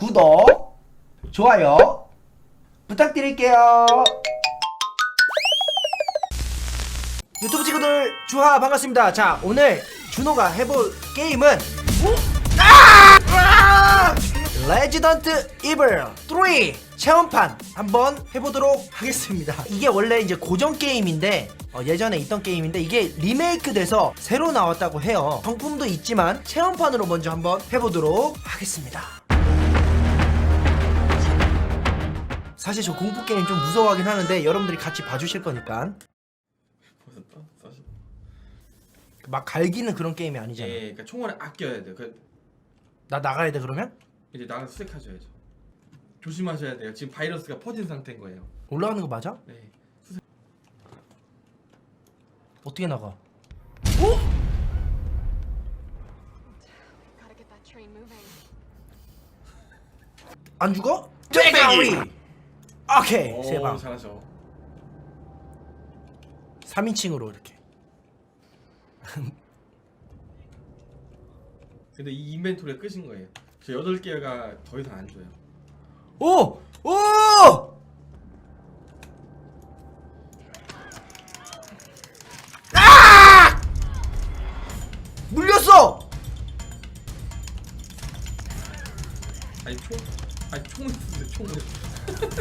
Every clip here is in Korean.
구독, 좋아요 부탁드릴게요. 유튜브 친구들 주하 반갑습니다. 자 오늘 준호가 해볼 게임은 아! 레지던트 이블 3 체험판 한번 해보도록 하겠습니다. 이게 원래 이제 고전 게임인데 어, 예전에 있던 게임인데 이게 리메이크 돼서 새로 나왔다고 해요. 정품도 있지만 체험판으로 먼저 한번 해보도록 하겠습니다. 사실 저 공포 게임 좀 무서워하긴 하는데 여러분들이 같이 봐주실 거니까 보셨다? 사실. 막 갈기는 그런 게임이 아니잖아. 예, 그러니까 총알을 아껴야 돼. 그 나 나가야 돼 그러면? 이제 나가 수색하셔야죠. 조심하셔야 돼요. 지금 바이러스가 퍼진 상태인 거예요. 올라가는 거 맞아? 네. 어떻게 나가? Gotta get that train moving. 안 죽어? 땡땡이! 오케이 오, 세방 잘하셔. 3인칭으로 이렇게 근데 이 인벤토리가 끝인 거예요. 저 여덟 개가 더 이상 안 줘요. 오! 오! 아! 물렸어! 아니 총, 아니 총을 쓰세요. 총을.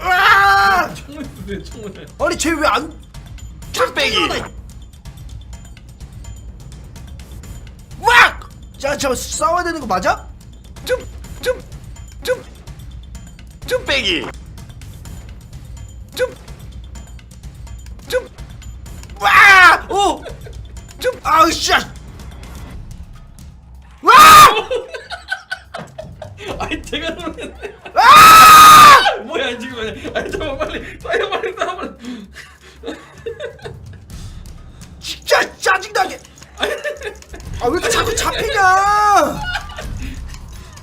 아! 총을 쓰세요. 총을. 아니 쟤 왜 안... 짝배기! 왁! 자, 저 싸워야 되는 거 맞아? 좀, 좀, 좀, 좀 빼기. 좀, 좀, 와! 오, 좀, 아우 씨. 와! 아니 제가 놀랐네. 아! 뭐야 지금? 아니 잠깐 빨리 빨리 빨리 빨리. 진짜 짜증나게. 아 왜 이렇게 자꾸 잡히냐?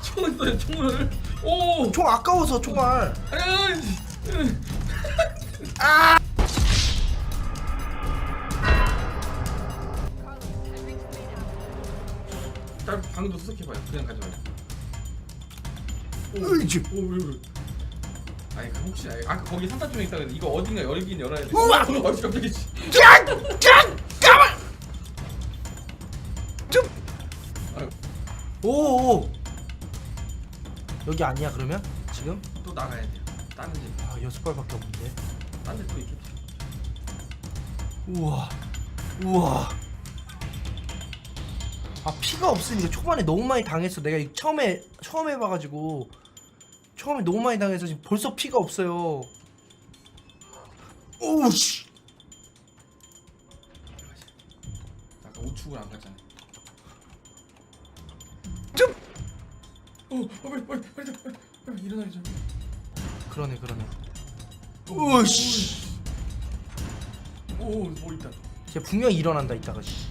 총을 써요. 총을. 오. 총 아까워서 총알. 아니. 딸 방도 수색해봐요. 그냥 가지 말고. 으이지. 오, 왜, 왜. 아니, 그 혹시, 아니, 아까 거기 산타총에 있다 그랬는데 이거 어딘가 열긴 열어야 돼. 우와! 어, 갑자기. 씨. 짠! 짠! 가만! 좀! 아유. 오오 여기 아니야 그러면? 지금? 또 나가야 돼요. 다른 집, 아 여섯 발밖에 없는데 딴집또 있겠지. 우와 우와 아 피가 없으니까 초반에 너무 많이 당했어 내가 이 처음에 처음 해봐가지고 처음에 너무 많이 당해서 지금 벌써 피가 없어요 오우씨 아까 우측을 안 갔잖아. 좀! 어, 어, 빨리, 빨리, 빨리, 빨리, 빨리 일어나야죠. 그러네 그러네 오우씨 오, 뭐 있다. 쟤 분명 히 일어난다 이따가 씨.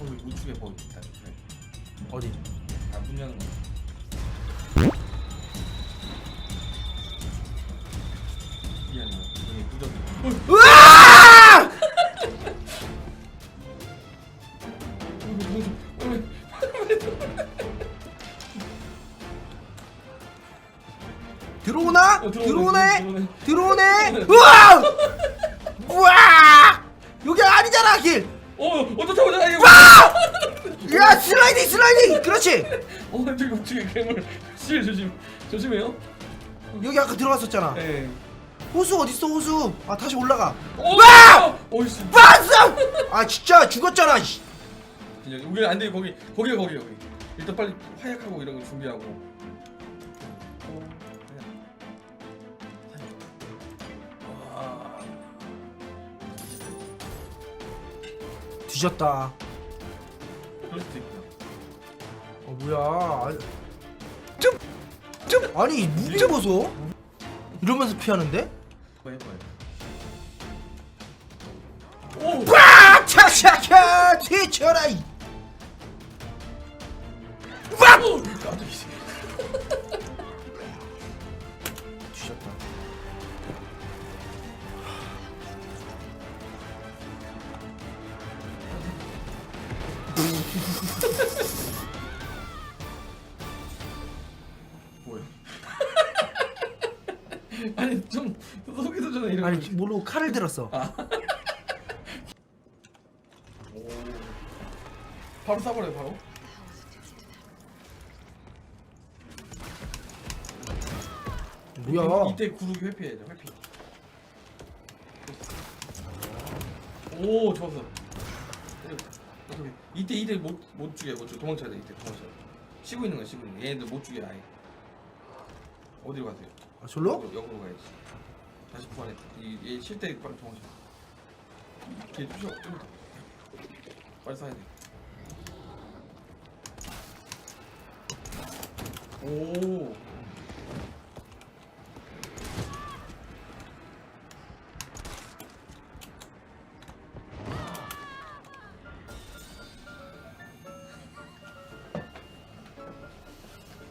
어, 여기 우측에 뭐 있다. 그래. 어디 아, 문 여는 거. 으아! 들어오나? 어, 들어오네? 들어오네, 들어오네? 우와! 우와! 여기 아니잖아 길! 어, 어떻게 보자. 이거. 야 슬라이딩 슬라이딩! 그렇지! 어, 저기 우측에 괴물. 실 조심. 조심해요. 여기 아까 들어갔었잖아 네. 호수 어딨어 호수 아 다시 올라가 오! 와! 오이씨. 봤어! 아 진짜 죽었잖아 씨. 여기 안 돼. 거기 거기가 거기 여기. 일단 빨리 화약하고 이런 거 준비하고. 어. 뒤졌다 그럴 수도 있다. 어 뭐야 아, 좀! 좀! 아니 무게 보소 이러면서 피하는데? 뭐 해봐요. 오! 빡! 차차차! 뒤쳐라! 깜짝이야. 뒤졌다 뭐야? 아니 좀 전에 이런 아니 모르고 칼을 들었어. 오. 바로 쏴버려요 바로. 뭐야? 이때, 이때 구르기 회피해야죠 회피. 오 좋았어. 어떻게 이때 이때 못못 죽여 못 죽여. 도망쳐야 돼 이때. 도망쳐야 돼. 쉬고 있는 거야 쉬고 있는 거. 얘네들 못 죽여 아예. 어디로 가세요? 아, 절로? 역으로, 역으로 가야지 다시 부활해 이 쉴때 빨리 도망쳐 뒤에 쫓아 좀 더. 빨리 쏴야 돼 오.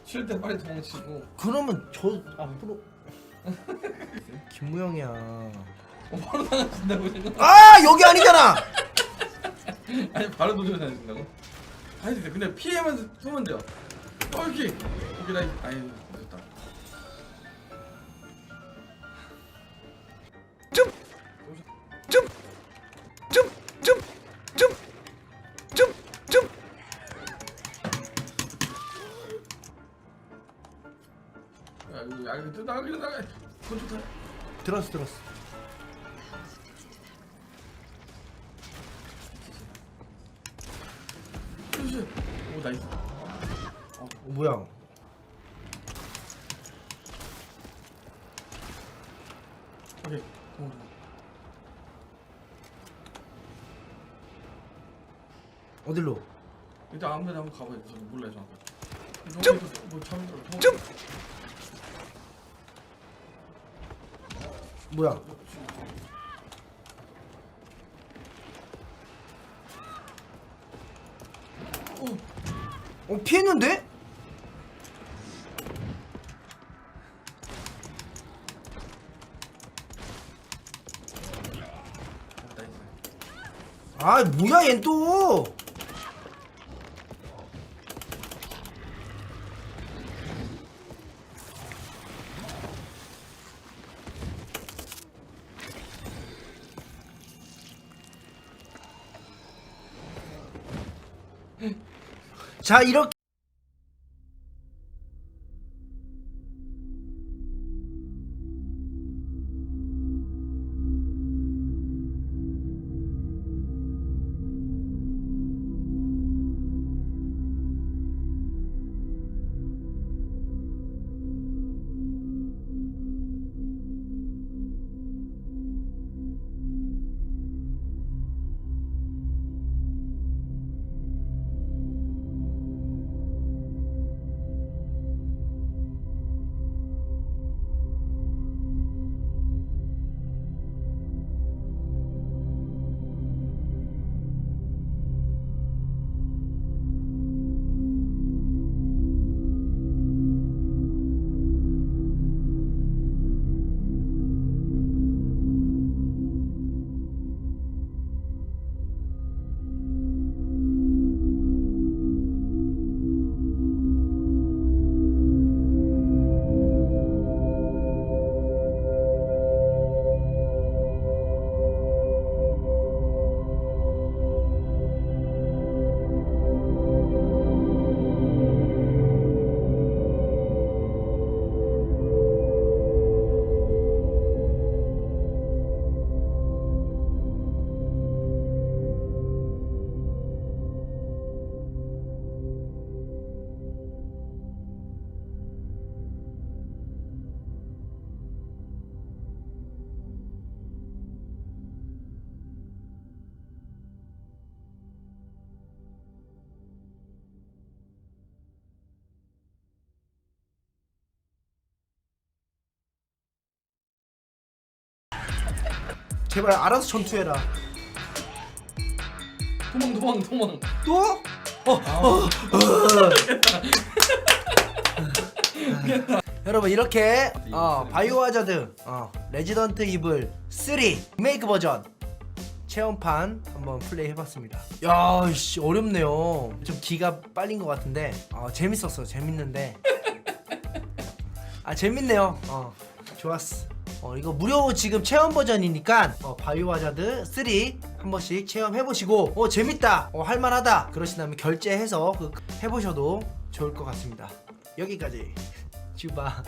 쉴 때 빨리 도망치고 그러면 저 앞으로 김무영이야. 어, 바로 나가신다고 생각 아 여기 아니잖아. 아니 바로 도전하신다고? 아니 근데 그냥 피해만 쏘면 돼요 어 이렇게 오케이 나 아유 늦었다 들었어 들었어. 오 나이스 어, 뭐야? 오케이 어딜로? 일단 아무 데나 한번 가봐요 저 몰라요 저 좀! 뭐 참, 좀! 뭐야? 어 피했는데? 나이스 아 뭐야 얜 또? 자 이렇게 제발 알아서 전투해라. 도망 도망 도망 또? 어, 어, 여러분 이렇게 어, 바이오 하자드 어, 레지던트 이블 3 리메이크 버전 체험판 한번 플레이 해봤습니다. 야, 씨 어렵네요. 좀 기가 빨린 것 같은데 어, 재밌었어, 재밌는데 아 재밌네요. 어. 좋았어. 어 이거 무료 지금 체험 버전이니까 어, 바이오 하자드 3 한 번씩 체험해 보시고 어 재밌다. 어 할만하다. 그러시다면 결제해서 그 해보셔도 좋을 것 같습니다. 여기까지. 쭈바.